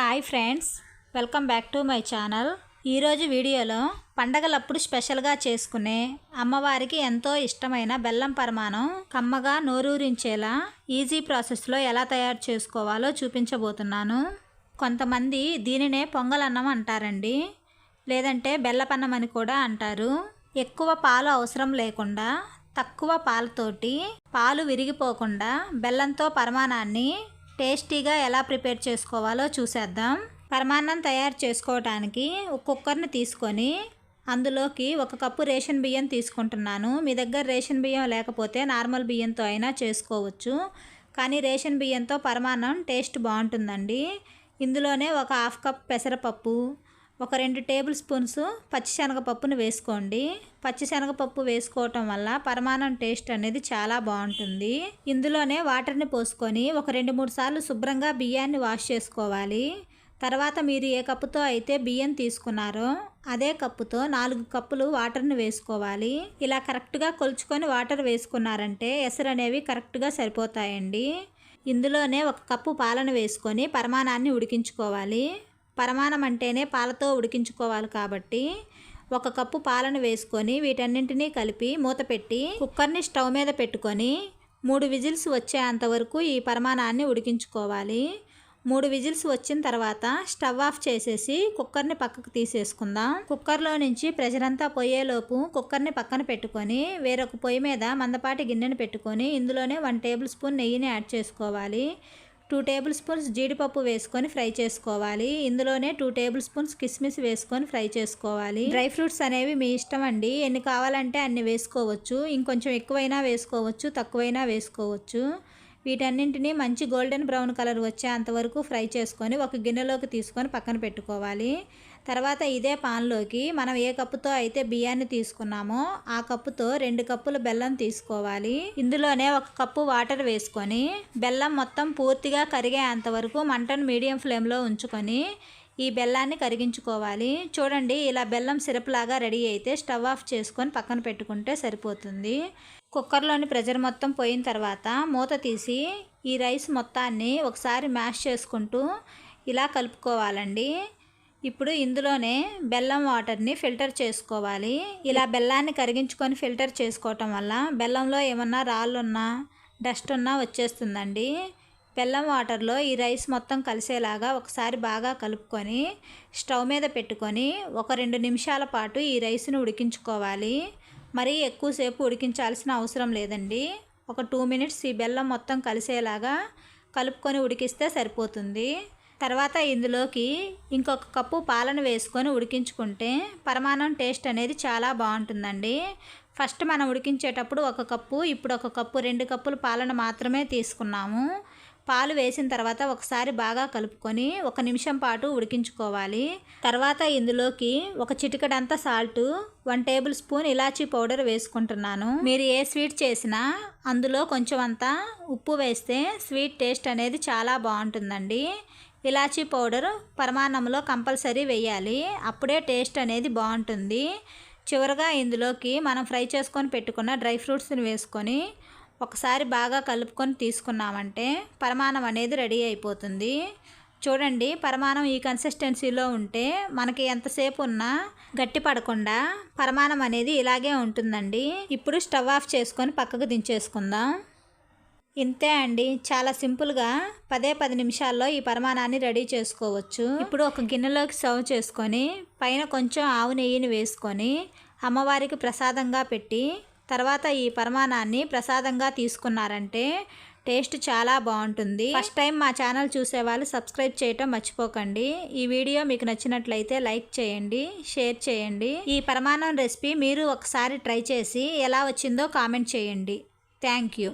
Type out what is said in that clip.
Hi friends welcome back to my channel ఈరోజు వీడియోలో పండగలప్పుడు స్పెషల్గా చేసుకునే అమ్మవారికి ఎంతో ఇష్టమైన బెల్లం పరమాణం కమ్మగా నోరూరించేలా ఈజీ ప్రాసెస్లో ఎలా తయారు చేసుకోవాలో చూపించబోతున్నాను. కొంతమంది దీనినే పొంగలన్నం అంటారండి లేదంటే బెల్లపన్నం అని కూడా అంటారు. ఎక్కువ పాలు అవసరం లేకుండా తక్కువ పాలతోటి పాలు విరిగిపోకుండా బెల్లంతో పరమాణాన్ని టేస్టీగా ఎలా ప్రిపేర్ చేసుకోవాలో చూసేద్దాం. పరమాన్నం తయారు చేసుకోవడానికి ఒక కుక్కర్ని తీసుకొని అందులోకి ఒక కప్పు రేషన్ బియ్యం తీసుకుంటున్నాను. మీ దగ్గర రేషన్ బియ్యం లేకపోతే నార్మల్ బియ్యంతో అయినా చేసుకోవచ్చు. కానీ రేషన్ బియ్యంతో పరమాన్నం టేస్ట్ బాగుంటుందండి. ఇందులోనే ఒక హాఫ్ కప్ పెసరపప్పు ఒక రెండు టేబుల్ స్పూన్స్ పచ్చిశనగపప్పును వేసుకోండి. పచ్చిశనగపప్పు వేసుకోవటం వల్ల పరమాణం టేస్ట్ అనేది చాలా బాగుంటుంది. ఇందులోనే వాటర్ని పోసుకొని ఒక రెండు మూడు సార్లు శుభ్రంగా బియ్యాన్ని వాష్ చేసుకోవాలి. తర్వాత మీరు ఏ కప్పుతో అయితే బియ్యం తీసుకున్నారో అదే కప్పుతో నాలుగు కప్పులు వాటర్ని వేసుకోవాలి. ఇలా కరెక్ట్గా కొలుచుకొని వాటర్ వేసుకున్నారంటే ఎసరు అనేవి కరెక్ట్గా సరిపోతాయండి. ఇందులోనే ఒక కప్పు పాలను వేసుకొని పరమాణాన్ని ఉడికించుకోవాలి. పరమాణం అంటేనే పాలతో ఉడికించుకోవాలి కాబట్టి ఒక కప్పు పాలను వేసుకొని వీటన్నింటినీ కలిపి మూత పెట్టి కుక్కర్ని స్టవ్ మీద పెట్టుకొని మూడు విజిల్స్ వచ్చేంత వరకు ఈ పరమాణాన్ని ఉడికించుకోవాలి. మూడు విజిల్స్ వచ్చిన తర్వాత స్టవ్ ఆఫ్ చేసేసి కుక్కర్ని పక్కకు తీసేసుకుందాం. కుక్కర్లో నుంచి ప్రెషర్ అంతా పోయేలోపు కుక్కర్ని పక్కన పెట్టుకొని వేరొక పొయ్యి మీద మందపాటి గిన్నెను పెట్టుకొని ఇందులోనే వన్ టేబుల్ స్పూన్ నెయ్యిని యాడ్ చేసుకోవాలి. టూ టేబుల్ స్పూన్స్ జీడిపప్పు వేసుకొని ఫ్రై చేసుకోవాలి. ఇందులోనే టూ టేబుల్ స్పూన్స్ కిస్మిస్ వేసుకొని ఫ్రై చేసుకోవాలి. డ్రై ఫ్రూట్స్ అనేవి మీ ఇష్టం అండి. ఎన్ని కావాలంటే అన్ని వేసుకోవచ్చు. ఇంకొంచెం ఎక్కువైనా వేసుకోవచ్చు. తక్కువైనా వేసుకోవచ్చు. వీటన్నింటినీ మంచి గోల్డెన్ బ్రౌన్ కలర్ వచ్చేంత వరకు ఫ్రై చేసుకొని ఒక గిన్నెలోకి తీసుకొని పక్కన పెట్టుకోవాలి. తర్వాత ఇదే పాన్లోకి మనం ఏ కప్పుతో అయితే బియ్యాన్ని తీసుకున్నామో ఆ కప్పుతో రెండు కప్పుల బెల్లం తీసుకోవాలి. ఇందులోనే ఒక కప్పు వాటర్ వేసుకొని బెల్లం మొత్తం పూర్తిగా కరిగేంత వరకు మంటను మీడియం ఫ్లేమ్లో ఉంచుకొని ఈ బెల్లాన్ని కరిగించుకోవాలి. చూడండి ఇలా బెల్లం సిరప్ లాగా రెడీ అయితే స్టవ్ ఆఫ్ చేసుకొని పక్కన పెట్టుకుంటే సరిపోతుంది. కుక్కర్లోని ప్రెజర్ మొత్తం పోయిన తర్వాత మూత తీసి ఈ రైస్ మొత్తాన్ని ఒకసారి మ్యాష్ చేసుకుంటూ ఇలా కలుపుకోవాలండి. ఇప్పుడు ఇందులోనే బెల్లం వాటర్ని ఫిల్టర్ చేసుకోవాలి. ఇలా బెల్లాన్ని కరిగించుకొని ఫిల్టర్ చేసుకోవటం వల్ల బెల్లంలో ఏమన్నా రాళ్ళున్నా డస్ట్ ఉన్నా వచ్చేస్తుందండి. బెల్లం వాటర్లో ఈ రైస్ మొత్తం కలిసేలాగా ఒకసారి బాగా కలుపుకొని స్టవ్ మీద పెట్టుకొని ఒక రెండు నిమిషాల పాటు ఈ రైస్ను ఉడికించుకోవాలి. మరీ ఎక్కువసేపు ఉడికించాల్సిన అవసరం లేదండి. ఒక టూ మినిట్స్ ఈ బెల్లం మొత్తం కలిసేలాగా కలుపుకొని ఉడికిస్తే సరిపోతుంది. తర్వాత ఇందులోకి ఇంకొక కప్పు పాలను వేసుకొని ఉడికించుకుంటే పరమాణం టేస్ట్ అనేది చాలా బాగుంటుందండి. ఫస్ట్ మనం ఉడికించేటప్పుడు ఒక కప్పు ఇప్పుడు ఒక కప్పు రెండు కప్పులు పాలను మాత్రమే తీసుకున్నాము. పాలు వేసిన తర్వాత ఒకసారి బాగా కలుపుకొని ఒక నిమిషం పాటు ఉడికించుకోవాలి. తర్వాత ఇందులోకి ఒక చిటికడంతా సాల్ట్ వన్ టేబుల్ స్పూన్ ఇలాచీ పౌడర్ వేసుకుంటున్నాను. మీరు ఏ స్వీట్ చేసినా అందులో కొంచెం అంతా ఉప్పు వేస్తే స్వీట్ టేస్ట్ అనేది చాలా బాగుంటుందండి. ఇలాచీ పౌడర్ పరమాన్నంలో కంపల్సరీ వేయాలి. అప్పుడే టేస్ట్ అనేది బాగుంటుంది. చివరగా ఇందులోకి మనం ఫ్రై చేసుకొని పెట్టుకున్న డ్రై ఫ్రూట్స్ని వేసుకొని ఒకసారి బాగా కలుపుకొని తీసుకున్నామంటే పరమాణం అనేది రెడీ అయిపోతుంది. చూడండి పరమాణం ఈ కన్సిస్టెన్సీలో ఉంటే మనకి ఎంతసేపు ఉన్నా గట్టి పడకుండా పరమాణం అనేది ఇలాగే ఉంటుందండి. ఇప్పుడు స్టవ్ ఆఫ్ చేసుకొని పక్కకు దించేసుకుందాం. ఇంతే అండి. చాలా సింపుల్గా పదే పది నిమిషాల్లో ఈ పరమాణాన్ని రెడీ చేసుకోవచ్చు. ఇప్పుడు ఒక గిన్నెలోకి సర్వ్ చేసుకొని పైన కొంచెం ఆవు నెయ్యిని వేసుకొని అమ్మవారికి ప్రసాదంగా పెట్టి తర్వాత ఈ పరమాణాన్ని ప్రసాదంగా తీసుకున్నారంటే టేస్ట్ చాలా బాగుంటుంది. ఫస్ట్ టైం మా ఛానల్ చూసే వాళ్ళు సబ్స్క్రైబ్ చేయటం మర్చిపోకండి. ఈ వీడియో మీకు నచ్చినట్లయితే లైక్ చేయండి షేర్ చేయండి. ఈ పరమాణం రెసిపీ మీరు ఒకసారి ట్రై చేసి ఎలా వచ్చిందో కామెంట్ చేయండి. Thank you.